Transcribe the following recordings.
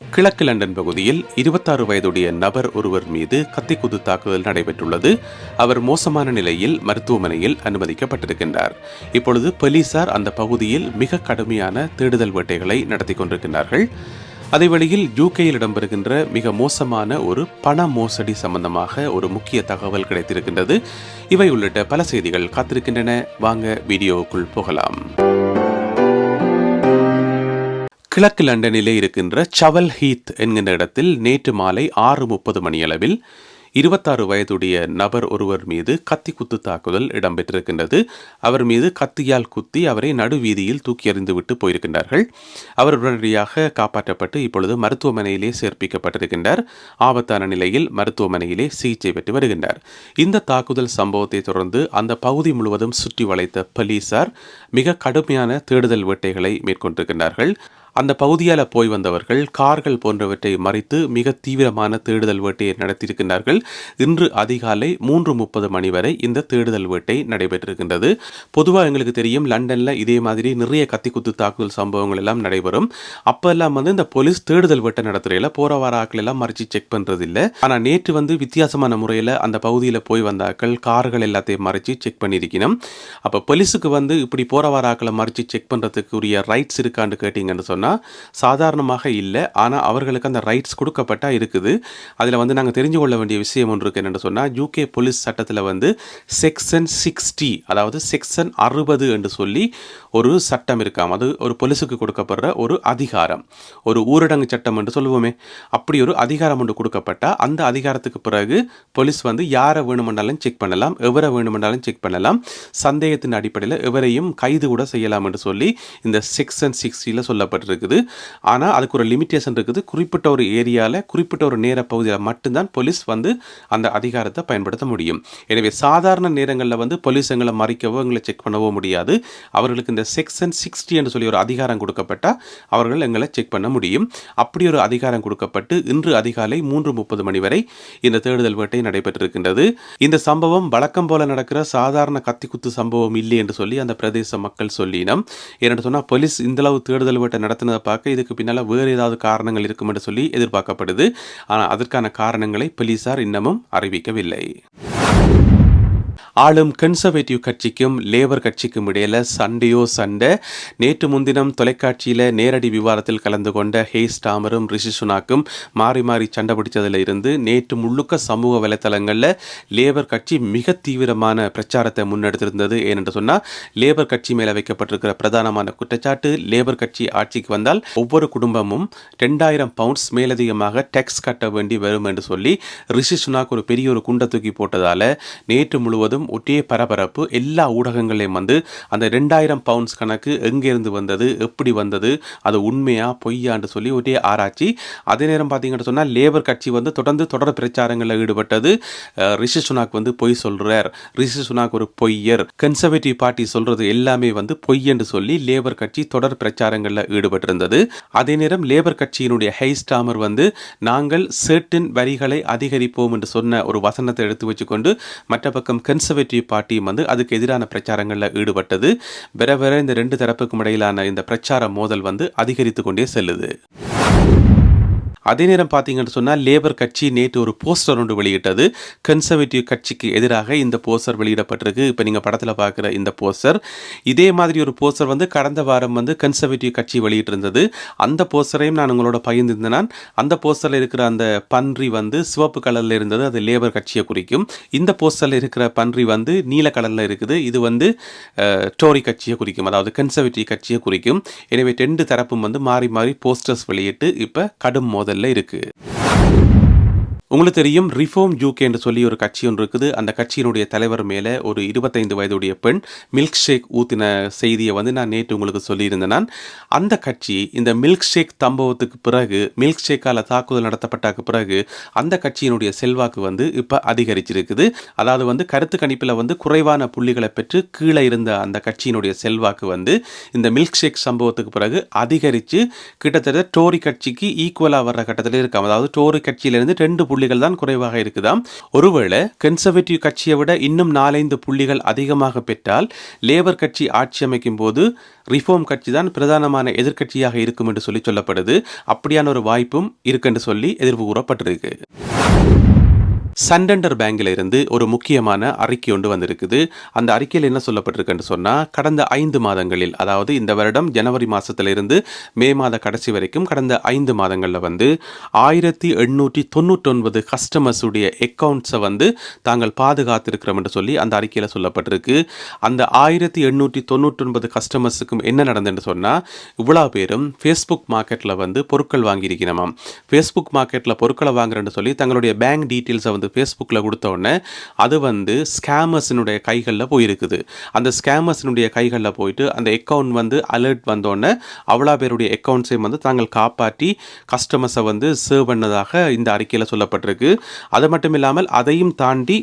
கிழக்கு லண்டன் பகுதியில் இருபத்தாறு வயதுடைய நபர் ஒருவர் மீது கத்திக்குத்து தாக்குதல் நடைபெற்றுள்ளது. அவர் மோசமான நிலையில் மருத்துவமனையில் அனுமதிக்கப்பட்டிருக்கின்றார். இப்பொழுது போலீசார் அந்த பகுதியில் மிக கடுமையான தேடுதல் வேட்டைகளை நடத்தி கொண்டிருக்கின்றார்கள். அதே வழியில் யூகேயில் இடம்பெறுகின்ற மிக மோசமான ஒரு பண மோசடி சம்பந்தமாக ஒரு முக்கிய தகவல் கிடைத்திருக்கின்றது. இவை உள்ளிட்ட பல செய்திகள் காத்திருக்கின்றன. வாங்க வீடியோவுக்குள் போகலாம். கிழக்கு லண்டனிலே இருக்கின்ற சவல் ஹீத் என்கின்ற இடத்தில் நேற்று மாலை ஆறு முப்பது மணியளவில் இருபத்தாறு வயதுடைய நபர் ஒருவர் மீது கத்தி குத்து தாக்குதல் இடம்பெற்றிருக்கின்றது. அவர் மீது கத்தியால் குத்தி அவரை நடுவீதியில் தூக்கி எறிந்துவிட்டு போயிருக்கின்றார்கள். அவர் உடனடியாக காப்பாற்றப்பட்டு இப்பொழுது மருத்துவமனையிலே சேர்ப்பிக்கப்பட்டிருக்கின்றார். ஆபத்தான நிலையில் மருத்துவமனையிலே சிகிச்சை பெற்று வருகின்றார். இந்த தாக்குதல் சம்பவத்தை தொடர்ந்து அந்த பகுதி முழுவதும் சுற்றி வளைத்த போலீசார் மிக கடுமையான தேடுதல் வேட்டைகளை மேற்கொண்டிருக்கின்றார்கள். அந்த பகுதியால் போய் வந்தவர்கள் கார்கள் போன்றவற்றை மறைத்து மிக தீவிரமான தேடுதல் வேட்டையை நடத்தியிருக்கின்றார்கள். இன்று அதிகாலை மூன்று முப்பது மணி வரை இந்த தேடுதல் வேட்டை நடைபெற்றிருக்கின்றது. பொதுவாக எங்களுக்கு தெரியும் லண்டனில் இதே மாதிரி நிறைய கத்தி குத்து தாக்குதல் சம்பவங்கள் எல்லாம் நடைபெறும். அப்பெல்லாம் வந்து இந்த போலீஸ் தேடுதல் வேட்டை நடத்துறையில் போகிற வார ஆக்கள் எல்லாம் மறைச்சு செக் பண்ணுறதில்ல இல்லை ஆனால் நேற்று வந்து வித்தியாசமான முறையில் அந்த பகுதியில் போய் வந்தாக்கள் கார்கள் எல்லாத்தையும் மறைச்சு செக் பண்ணியிருக்கணும். அப்போ போலீஸுக்கு வந்து இப்படி போகிற வார ஆக்களை மறைச்சு செக் பண்ணுறதுக்கு உரிய ரைட்ஸ் இருக்கான்னு கேட்டிங்கன்னு சொன்னால் சாதாரணமாக இல்லை. ஆனால் அவர்களுக்கு அந்த ரைட்ஸ் கொடுக்கப்பட்டா இருக்குது. அதில் வந்து நாங்கள் தெரிஞ்சு கொள்ள வேண்டிய விஷயம் ஒன்று இருக்குது என்னென்னு சொன்னால் யூகே போலீஸ் சட்டத்தில் வந்து செக்ஷன் சிக்ஸ்டி அதாவது செக்ஷன் அறுபது என்று சொல்லி ஒரு சட்டம் இருக்காம். அது ஒரு போலீஸுக்கு கொடுக்கப்படுற ஒரு அதிகாரம். ஒரு ஊரடங்கு சட்டம் என்று சொல்லுவோமே. அப்படி ஒரு அதிகாரம் ஒன்று கொடுக்கப்பட்டால் அந்த அதிகாரத்துக்கு பிறகு போலீஸ் வந்து யாரை வேணுமென்றாலும் செக் பண்ணலாம் எவரை வேணுமென்றாலும் செக் பண்ணலாம். சந்தேகத்தின் அடிப்படையில் எவரையும் கைது கூட செய்யலாம் என்று சொல்லி இந்த செக்ஷன் சிக்ஸ்டியில் இருக்குது. ஆனால் அதுக்கு ஒரு லிமிட்டேஷன் இருக்குது. குறிப்பிட்ட ஒரு ஏரியாவில் குறிப்பிட்ட ஒரு நேர பகுதியில் மட்டும்தான் போலீஸ் வந்து அந்த அதிகாரத்தை பயன்படுத்த முடியும். எனவே சாதாரண நேரங்களில் வந்து போலீஸ் எங்களை மறைக்கவோ எங்களை செக் பண்ணவோ முடியாது. அவர்களுக்கு இந்த செக்ஷன் சிக்ஸ்டி என்று சொல்லி ஒரு அதிகாரம் கொடுக்கப்பட்டால் அவர்கள் எங்களை செக் பண்ண முடியும். அப்படி ஒரு அதிகாரம் கொடுக்கப்பட்டு இன்று அதிகாலை மூன்று முப்பது மணி வரை இந்த தேடுதல் வேட்டை நடைபெற்றிருக்கின்றது. இந்த சம்பவம் வழக்கம் போல நடக்கிற சாதாரண கத்தி குத்து சம்பவம் இல்லை என்று சொல்லி அந்த பிரதேச மக்கள் சொல்லினோம். ஏன்னு சொன்னால் போலீஸ் இந்த அளவு தேடுதல் வேட்டை நடத்த நடத்தினதை பார்க்க இதுக்கு பின்னால் வேறு ஏதாவது காரணங்கள் இருக்கும் என்று சொல்லி எதிர்பார்க்கப்படுது. ஆனால் அதற்கான காரணங்களை போலீசார் இன்னமும் அறிவிக்கவில்லை. ஆளும் கன்சர்வேட்டிவ் கட்சிக்கும் லேபர் கட்சிக்கும் இடையில சண்டையோ சண்டை. நேற்று முன்தினம் தொலைக்காட்சியில் நேரடி விவாதத்தில் கலந்து கொண்ட ஹேஸ் டாமரும் ரிஷி சுனாக்கும் மாறி மாறி சண்டை பிடிச்சதுல இருந்து நேற்று முழுக்க சமூக வலைத்தளங்களில் லேபர் கட்சி மிக தீவிரமான பிரச்சாரத்தை முன்னெடுத்திருந்தது. ஏனென்று சொன்னால் லேபர் கட்சி மேலே வைக்கப்பட்டிருக்கிற பிரதானமான குற்றச்சாட்டு லேபர் கட்சி ஆட்சிக்கு வந்தால் ஒவ்வொரு குடும்பமும் ரெண்டாயிரம் பவுண்ட்ஸ் மேலதிகமாக டேக்ஸ் கட்ட வேண்டி வரும் என்று சொல்லி ரிஷி சுனாக் ஒரு பெரிய ஒரு குண்டை தூக்கி போட்டதால நேற்று முழுவதும் ஒரே பரபரப்பு எல்லா ஊடகங்களையும் வந்து அந்த ரெண்டாயிரம் பவுண்ட்ஸ் கணக்கு எங்கேருந்து வந்தது எப்படி வந்தது அது உண்மையா பொய்யான்னு சொல்லி ஒரே ஆராய்ச்சி. அதே நேரம் பார்த்தீங்கன்னு சொன்னால் லேபர் கட்சி வந்து தொடர்ந்து தொடர் பிரச்சாரங்களில் ஈடுபட்டது. ரிஷி சுனாக் வந்து பொய் சொல்கிறார் ரிஷி சுனாக் ஒரு பொய்யர். கன்சர்வேட்டிவ் பார்ட்டி சொல்கிறது எல்லாமே வந்து பொய் என்று சொல்லி லேபர் கட்சி தொடர் பிரச்சாரங்களில் ஈடுபட்டிருந்தது. அதே நேரம் லேபர் கட்சியினுடைய ஹைஸ்டாமர் வந்து நாங்கள் சேர்ட்டின் வரிகளை அதிகரிப்போம் என்று சொன்ன ஒரு வசனத்தை எடுத்து வச்சுக்கொண்டு மற்ற பக்கம் கன்சர்வேட்டிவ் பார்ட்டியும் வந்து அதுக்கு எதிரான பிரச்சாரங்களில் ஈடுபட்டது. வேற வேற இந்த ரெண்டு தரப்புக்கும் இடையிலான இந்த பிரச்சார மோதல் வந்து அதிகரித்து கொண்டே செல்லுது. அதே நேரம் பார்த்தீங்கன்னு சொன்னால் லேபர் கட்சி நேற்று ஒரு போஸ்டர் ஒன்று வெளியிட்டது. கன்சர்வேட்டிவ் கட்சிக்கு எதிராக இந்த போஸ்டர் வெளியிடப்பட்டிருக்கு. இப்போ நீங்கள் படத்தில் பார்க்குற இந்த போஸ்டர். இதே மாதிரி ஒரு போஸ்டர் வந்து கடந்த வாரம் வந்து கன்சர்வேட்டிவ் கட்சி வெளியிட்டிருந்தது. அந்த போஸ்டரையும் நான் உங்களோட பகிர்ந்திருந்தேன். அந்த போஸ்டரில் இருக்கிற அந்த பன்றி வந்து சிவப்பு கலரில் இருந்தது. அது லேபர் கட்சியை குறிக்கும். இந்த போஸ்டரில் இருக்கிற பன்றி வந்து நீல கலரில் இருக்குது. இது வந்து ஸ்டோரி டோரி கட்சியை குறிக்கும். அதாவது கன்சர்வேட்டிவ் கட்சியை குறிக்கும். எனவே ரெண்டு தரப்பும் வந்து மாறி மாறி போஸ்டர்ஸ் வெளியிட்டு இப்போ கடும் மோதல்ல இருக்கு. உங்களுக்கு தெரியும் ரிஃபார்ம் யூகே என்று சொல்லி ஒரு கட்சி ஒன்று இருக்குது. அந்த கட்சியினுடைய தலைவர் மேலே ஒரு இருபத்தைந்து வயதுடைய பெண் மில்க் ஷேக் ஊத்தின செய்தியை வந்து நான் நேற்று உங்களுக்கு சொல்லியிருந்தேன். நான் அந்த கட்சி இந்த மில்க் ஷேக் சம்பவத்துக்கு பிறகு மில்க் ஷேக்கால் தாக்குதல் நடத்தப்பட்டக்கு பிறகு அந்த கட்சியினுடைய செல்வாக்கு வந்து இப்போ அதிகரிச்சிருக்குது. அதாவது வந்து கருத்து கணிப்பில் வந்து குறைவான புள்ளிகளை பெற்று கீழே இருந்த அந்த கட்சியினுடைய செல்வாக்கு வந்து இந்த மில்க் ஷேக் சம்பவத்துக்கு பிறகு அதிகரித்து கிட்டத்தட்ட டோரி கட்சிக்கு ஈக்குவலாக வர்ற கட்டத்தில் இருக்காம் அதாவது டோரி கட்சியிலிருந்து ரெண்டு புள்ளிகள் தான் குறைவாக இருக்குதாம்? ஒருவேளை கன்சர்வேட்டிவ் கட்சியை விட இன்னும் நாலைந்து புள்ளிகள் அதிகமாக பெற்றால் லேபர் கட்சி ஆட்சி அமைக்கும் போது ரிஃபார்ம் கட்சி தான் பிரதானமான எதிர்க்கட்சியாக இருக்கும் என்று சொல்லி சொல்லப்படுது. அப்படியான ஒரு வாய்ப்பும் இருக்குன்னு சொல்லி எதிர்ப்பு கூறப்பட்டிருக்கு. சண்டண்டர் பேங்கில் இருந்து ஒரு முக்கியமான அறிக்கை ஒன்று வந்திருக்குது. அந்த அறிக்கையில் என்ன சொல்லப்பட்டிருக்குன்னு சொன்னால் கடந்த ஐந்து மாதங்களில் அதாவது இந்த வருடம் ஜனவரி மாதத்திலிருந்து மே மாத கடைசி வரைக்கும் கடந்த ஐந்து மாதங்களில் வந்து ஆயிரத்தி எண்ணூற்றி தொண்ணூற்றொன்பது கஸ்டமர்ஸுடைய அக்கௌண்ட்ஸை வந்து தாங்கள் பாதுகாத்திருக்கிறோம் என்று சொல்லி அந்த அறிக்கையில் சொல்லப்பட்டிருக்கு. அந்த ஆயிரத்தி எண்ணூற்றி தொண்ணூற்றொன்பது கஸ்டமர்ஸுக்கும் என்ன நடந்துன்னு சொன்னால் இவ்வளோ பேரும் ஃபேஸ்புக் மார்க்கெட்டில் வந்து பொருட்கள் வாங்கியிருக்கணுமாம் ஃபேஸ்புக் மார்க்கெட்டில் பொருட்களை வாங்குறேன்னு சொல்லி தங்களுடைய பேங்க் டீட்டெயில்ஸை வந்து ஃபேஸ்புக்கில் கொடுத்த உடனே அது வந்து ஸ்கேமர்ஸினுடைய கைகளில் போயிருக்குது. அந்த ஸ்கேமர்ஸினுடைய கைகளில் போயிட்டு அந்த அக்கௌண்ட் வந்து அலர்ட் வந்தோடனே அவ்வளோ பேருடைய அக்கௌண்ட்ஸையும் வந்து தாங்கள் காப்பாற்றி கஸ்டமர்ஸை வந்து சர்வ் பண்ணதாக இந்த அறிக்கையில் சொல்லப்பட்டிருக்கு. அது மட்டும் இல்லாமல் அதையும் தாண்டி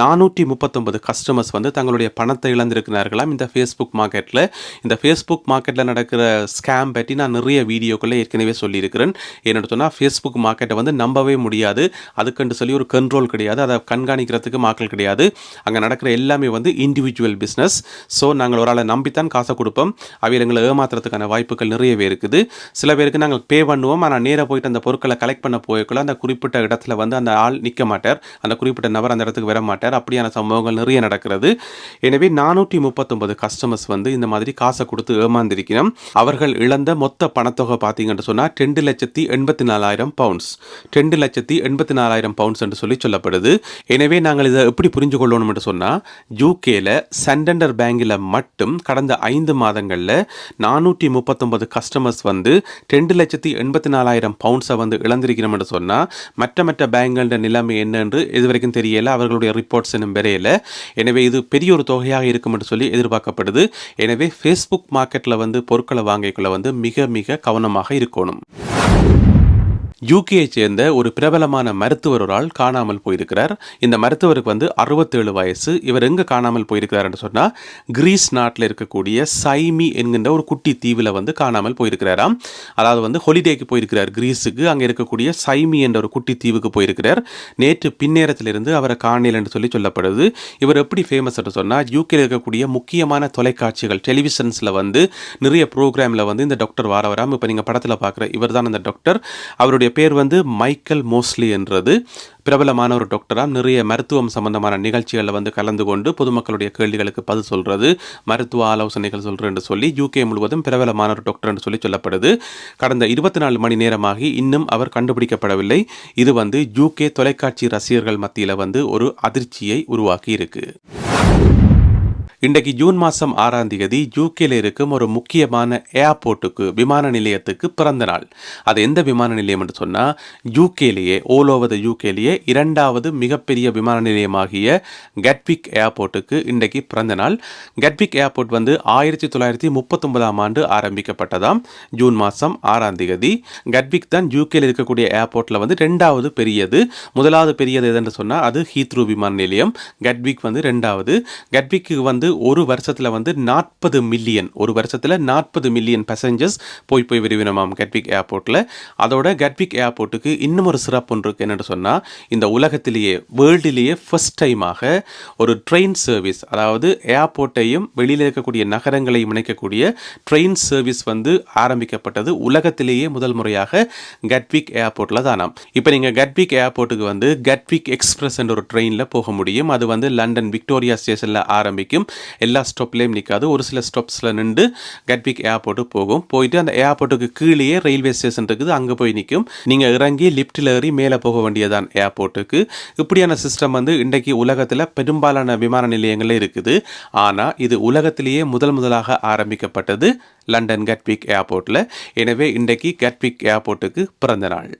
நானூற்றி முப்பத்தொன்பது கஸ்டமர்ஸ் வந்து தங்களுடைய பணத்தை இழந்திருக்கிறார்களாம் இந்த ஃபேஸ்புக் மார்க்கெட்டில் இந்த ஃபேஸ்புக் மார்க்கெட்டில் நடக்கிற ஸ்கேம் பற்றி நான் நிறைய வீடியோக்களில் ஏற்கனவே சொல்லியிருக்கிறேன். என்னோட சொன்னால் ஃபேஸ்புக் மார்க்கெட்டை வந்து நம்பவே முடியாது. அதுக்குன்னு சொல்லி ஒரு கண்ட்ரோல் கிடையாது. அதை கண்காணிக்கிறதுக்கு மக்கள் கிடையாது. அங்கே நடக்கிற எல்லாமே வந்து இண்டிவிஜுவல் பிஸ்னஸ் ஸோ நாங்கள் ஒரு ஆளை நம்பித்தான் காசை கொடுப்போம். அவையில் எங்களை ஏமாத்துறதுக்கான வாய்ப்புகள் நிறையவே இருக்குது. சில பேருக்கு நாங்கள் பே பண்ணுவோம். ஆனால் நேராக போயிட்டு அந்த பொருட்களை கலெக்ட் பண்ண போய்க்குள்ள அந்த குறிப்பிட்ட இடத்துல வந்து அந்த ஆள் நிற்க மாட்டார். அந்த குறிப்பிட்ட நபர் அந்த இடத்துக்கு வர மாட்டார். அப்படியான சம்பவங்கள் நிறைய நடக்கிறது. எனவே நானூற்றி முப்பத்தொன்பது கஸ்டமர்ஸ் வந்து இந்த மாதிரி காசை கொடுத்து ஏமாந்திருக்கணும் அவர்கள் இழந்த மொத்த பணத்தொகை பார்த்தீங்கன்னு சொன்னால் ரெண்டு லட்சத்தி எண்பத்தி நாலாயிரம் பவுண்ட்ஸ் ரெண்டு லட்சத்தி எண்பத்தி நாலாயிரம் பவுண்ட்ஸ் என்று சொல்லி சொல்லப்படுது. எனவே நாங்கள் இதை எப்படி புரிஞ்சு கொள்ளணும் என்று சொன்னால் யூகேல சண்டண்டர் பேங்கில் மட்டும் கடந்த ஐந்து மாதங்களில் நானூற்றி முப்பத்தொன்பது கஸ்டமர்ஸ் வந்து ரெண்டு லட்சத்தி எண்பத்தி நாலாயிரம் பவுண்ட்ஸை வந்து இழந்திருக்கிறோம் என்று சொன்னால் மற்ற மற்ற பேங்குகள நிலைமை என்னென்று இதுவரைக்கும் தெரியல. அவர்களுடைய ரிப்போர்ட்ஸ் இன்னும் வரையில எனவே இது பெரிய ஒரு தொகையாக இருக்கும் என்று சொல்லி எதிர்பார்க்கப்படுது. எனவே ஃபேஸ்புக் மார்க்கெட்டில் வந்து பொருட்களை வாங்கிக்குள்ள வந்து மிக மிக கவனமாக இருக்கணும். யூகேயை சேர்ந்த ஒரு பிரபலமான மருத்துவர் ஒரு ஆள் காணாமல் போயிருக்கிறார். இந்த மருத்துவருக்கு வந்து அறுபத்தேழு வயசு. இவர் எங்கே காணாமல் போயிருக்கிறாருன்னு சொன்னால் கிரீஸ் நாட்டில் இருக்கக்கூடிய சைமி என்கின்ற ஒரு குட்டி தீவில் வந்து காணாமல் போயிருக்கிறாராம். அதாவது வந்து ஹொலிடேக்கு போயிருக்கிறார் கிரீஸுக்கு. அங்கே இருக்கக்கூடிய சைமி என்ற ஒரு குட்டி தீவுக்கு போயிருக்கிறார். நேற்று பின்னேரத்திலிருந்து அவரை காணல என்று சொல்லி சொல்லப்படுது. இவர் எப்படி ஃபேமஸ் என்று சொன்னால் யூகேயில் இருக்கக்கூடிய முக்கியமான தொலைக்காட்சிகள் டெலிவிஷன்ஸில் வந்து நிறைய ப்ரோக்ராமில் வந்து இந்த டாக்டர் வார வராமல் இப்போ நீங்கள் படத்தில் பார்க்குற இவர் தான் அந்த டாக்டர் அவருடைய பேர் வந்து மைக்கேல் மோஸ்லி என்றது. பிரபலமான ஒரு டாக்டராக நிறைய மருத்துவம் சம்பந்தமான நிகழ்ச்சிகளில் வந்து கலந்து கொண்டு பொதுமக்களுடைய கேள்விகளுக்கு பதில் சொல்கிறது மருத்துவ ஆலோசனைகள் சொல்கிறேன்னு சொல்லி யூகே முழுவதும் பிரபலமான ஒரு டாக்டர் என்று சொல்லி சொல்லப்படுது. கடந்த இருபத்தி நாலு மணி நேரமாகி இன்னும் அவர் கண்டுபிடிக்கப்படவில்லை. இது வந்து யூகே தொலைக்காட்சி ரசிகர்கள் மத்தியில் வந்து ஒரு அதிர்ச்சியை உருவாக்கி இருக்குது இன்றைக்கு ஜூன் மாதம் ஆறாம் தேதி யூகேல இருக்கும் ஒரு முக்கியமான ஏர்போர்ட்டுக்கு விமான நிலையத்துக்கு பிறந்த நாள். அது எந்த விமான நிலையம் என்று சொன்னால் யூகேலேயே ஓல் ஓவர் த யூகேலேயே இரண்டாவது மிகப்பெரிய விமான நிலையமாகிய கட்விக் ஏர்போர்ட்டுக்கு இன்றைக்கு பிறந்த நாள். கட்விக் ஏர்போர்ட் வந்து ஆயிரத்தி தொள்ளாயிரத்தி முப்பத்தொன்பதாம் ஆண்டு ஆரம்பிக்கப்பட்டதாம் ஜூன் மாதம் ஆறாம் தேதி. கட்விக் தான் யூகேல இருக்கக்கூடிய ஏர்போர்ட்டில் வந்து ரெண்டாவது பெரியது. முதலாவது பெரியது எதுன்னு சொன்னால் அது ஹீத்ரூ விமான நிலையம். கட்விக் வந்து ரெண்டாவது கட்விக்கு வந்து ஒரு வருஷத்தில் வந்து நாற்பது மில்லியன் ஒரு வருஷத்தில் நாற்பது மில்லியன் பேசஞ்சர்ஸ் போய் போய் விரும்பினோமாம் கட்விக் ஏர்போர்ட்டில் அதோட கட்விக் ஏர்போர்ட்டுக்கு இன்னும் ஒரு சிறப்பு ஒன்று இருக்குது என்னென்னு சொன்னால் இந்த உலகத்திலேயே வேர்ல்டிலேயே ஃபஸ்ட் டைமாக ஒரு ட்ரெயின் சர்வீஸ் அதாவது ஏர்போர்ட்டையும் வெளியில் இருக்கக்கூடிய நகரங்களையும் இணைக்கக்கூடிய ட்ரெயின் சர்வீஸ் வந்து ஆரம்பிக்கப்பட்டது உலகத்திலேயே முதல் முறையாக கட்விக் ஏர்போர்ட்டில் தானாம் இப்போ நீங்கள் கட்விக் ஏர்போர்ட்டுக்கு வந்து கட்விக் எக்ஸ்பிரஸ் என்ற ஒரு ட்ரெயினில் போக முடியும். அது வந்து லண்டன் விக்டோரியா ஸ்டேஷனில் ஆரம்பிக்கும். எல்லா ஸ்டாப்லேயும் நிற்காது ஒரு சில ஸ்டாப்ஸில் நின்று கட்விக் ஏர்போர்ட்டுக்கு போகும். போயிட்டு அந்த ஏர்போர்ட்டுக்கு கீழேயே ரயில்வே ஸ்டேஷன் இருக்குது. அங்கே போய் நிற்கும் நீங்கள் இறங்கி லிஃப்ட்டில் ஏறி மேலே போக வேண்டியதான் ஏர்போர்ட்டுக்கு இப்படியான சிஸ்டம் வந்து இன்றைக்கு உலகத்தில் பெரும்பாலான விமான நிலையங்களில் இருக்குது. ஆனால் இது உலகத்திலேயே முதல் முதலாக ஆரம்பிக்கப்பட்டது லண்டன் கட்விக் ஏர்போர்ட்டில் எனவே இன்றைக்கு கட்விக் ஏர்போர்ட்டுக்கு பிறந்த நாள்.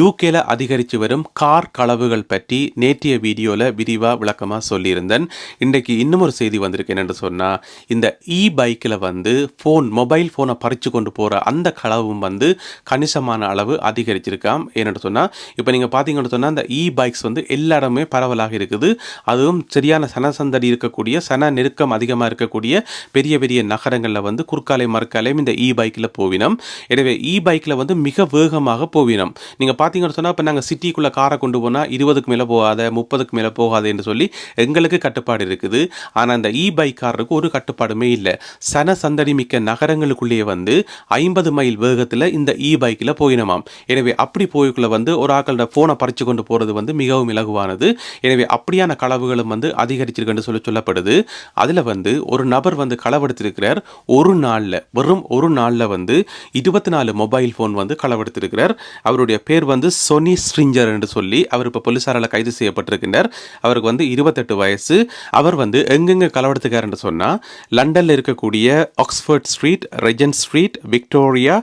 யூகேல அதிகரித்து வரும் கார் களவுகள் பற்றி நேற்றைய வீடியோவில் விரிவாக விளக்கமாக சொல்லியிருந்தேன். இன்றைக்கு இன்னும் ஒரு செய்தி வந்திருக்கு. என்னென்னு சொன்னால் இந்த இ பைக்கில் வந்து ஃபோன் மொபைல் ஃபோனை பறித்து கொண்டு போகிற அந்த களவும் வந்து கணிசமான அளவு அதிகரிச்சிருக்காம். என்னென்னு சொன்னால் இப்போ நீங்கள் பார்த்தீங்கன்னு சொன்னால் இந்த இ பைக்ஸ் வந்து எல்லா இடமே பரவலாக இருக்குது. அதுவும் சரியான சனசந்தடி இருக்கக்கூடிய சன நெருக்கம் அதிகமாக இருக்கக்கூடிய பெரிய பெரிய நகரங்களில் வந்து குறுக்காலை மறுக்காலையும் இந்த இ பைக்கில் போவினோம். எனவே இ பைக்கில் வந்து மிக வேகமாக போவினோம். நீங்கள் பார்த்தீங்கன்னு சொன்னால் இப்போ நாங்கள் சிட்டிக்குள்ளே காரை கொண்டு போனால் இருபதுக்கு மேலே போகாத முப்பதுக்கு மேலே போகாது என்று சொல்லி எங்களுக்கு கட்டுப்பாடு இருக்குது. ஆனால் அந்த இ பைக் காருக்கு ஒரு கட்டுப்பாடுமே இல்லை. சன சந்தடி மிக்க நகரங்களுக்குள்ளேயே வந்து ஐம்பது மைல் வேகத்தில் இந்த இ பைக்கில் போயினமாம். எனவே அப்படி போய்க்குள்ளே வந்து ஒரு ஆக்களோட ஃபோனை பறித்து கொண்டு போகிறது வந்து மிகவும் இலகுவானது. எனவே அப்படியான களவுகளும் வந்து அதிகரிச்சிருக்குன்னு சொல்லி சொல்லப்படுது. அதில் வந்து ஒரு நபர் வந்து களவெடுத்திருக்கிறார். ஒரு நாளில் வெறும் ஒரு நாளில் வந்து இருபத்தி நாலு மொபைல் ஃபோன் வந்து களவெடுத்திருக்கிறார். அவருடைய பேர் வந்து சொனி ஸ்ட்ரிஞ்சர் என்று சொல்லி அவர் இப்போ போலீசாரால் கைது செய்யப்பட்டிருக்கின்றார். அவருக்கு வந்து இருபத்தெட்டு வயசு. அவர் வந்து எங்கெங்கே களவெடுத்துக்கார் என்று சொன்னால் லண்டனில் இருக்கக்கூடிய Oxford Street Regent Street Victoria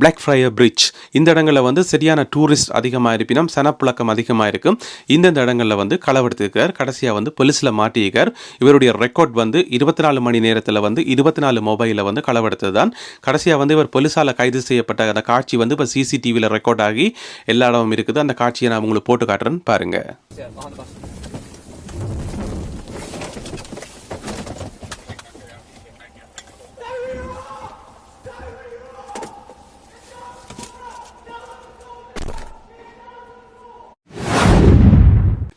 Blackfriars Bridge இந்த இடங்களில் வந்து சரியான டூரிஸ்ட் அதிகமாக இருப்பினும் சனப்புழக்கம் அதிகமாக இருக்கும். இந்தந்த இடங்களில் வந்து களவெடுத்துருக்கார் கடைசியாக வந்து போலீஸில் மாட்டியிருக்கார். இவருடைய ரெக்கார்ட் வந்து இருபத்தி நாலு மணி நேரத்தில் வந்து இருபத்தி நாலு மொபைலில் வந்து களவெடுத்தது தான் கடைசியாக வந்து இவர் போலீஸால் கைது செய்யப்பட்ட அந்த காட்சி வந்து இப்போ சிசிடிவியில் ரெக்கார்ட் ஆகி எல்லா இடமும் இருக்குது. அந்த காட்சியை நான் உங்களுக்கு போட்டு காட்டுறேன்னு பாருங்கள்